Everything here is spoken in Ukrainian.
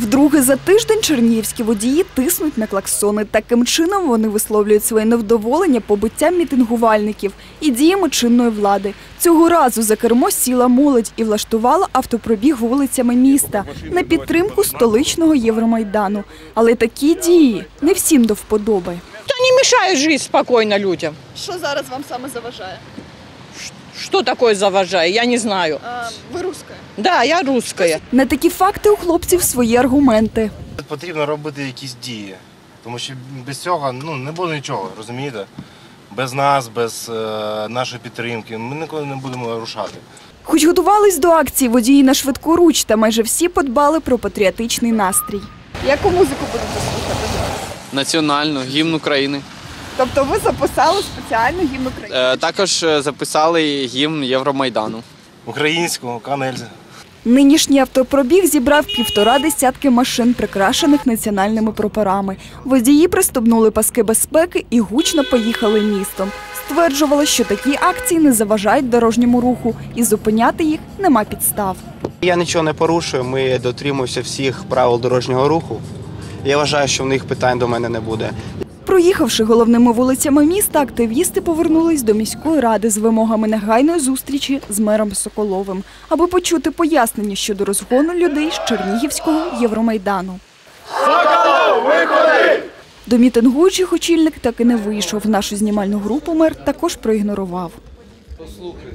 Вдруге за тиждень чернігівські водії тиснуть на клаксони. Таким чином вони висловлюють своє невдоволення побиттям мітингувальників і діями чинної влади. Цього разу за кермо сіла молодь і влаштувала автопробіг вулицями міста на підтримку столичного Євромайдану. Але такі дії не всім до вподоби. Это не мешает жить спокойно людям. Що зараз вам саме заважає? Что такое заважає, я не знаю. ви руська. Да, я русская. На такі факти у хлопців свої аргументи. Потрібно робити якісь дії, тому що без цього ну, не буде нічого, розумієте? Без нас, без е, нашої підтримки ми ніколи не будемо рушати. Хоч готувались до акції водії на швидку руч, та майже всі подбали про патріотичний настрій. Яку музику будете слухати? національну гімн України. Тобто ви записали спеціально гімн України? Е, Також е, записали гімн Євромайдану. Українську, канельзі. Нинішній автопробіг зібрав півтора десятки машин, прикрашених національними прапорами. Водії пристебнули паски безпеки і гучно поїхали містом. Стверджували, що такі акції не заважають дорожньому руху і зупиняти їх нема підстав. Я нічого не порушую, ми дотримуємося всіх правил дорожнього руху. Я вважаю, що в них питань до мене не буде. Проїхавши головними вулицями міста, активісти повернулись до міської ради з вимогами негайної зустрічі з мером Соколовим, аби почути пояснення щодо розгону людей з Чернігівського Євромайдану. До мітингуючих очільник так і не вийшов. Нашу знімальну групу мер також проігнорував. Послухай,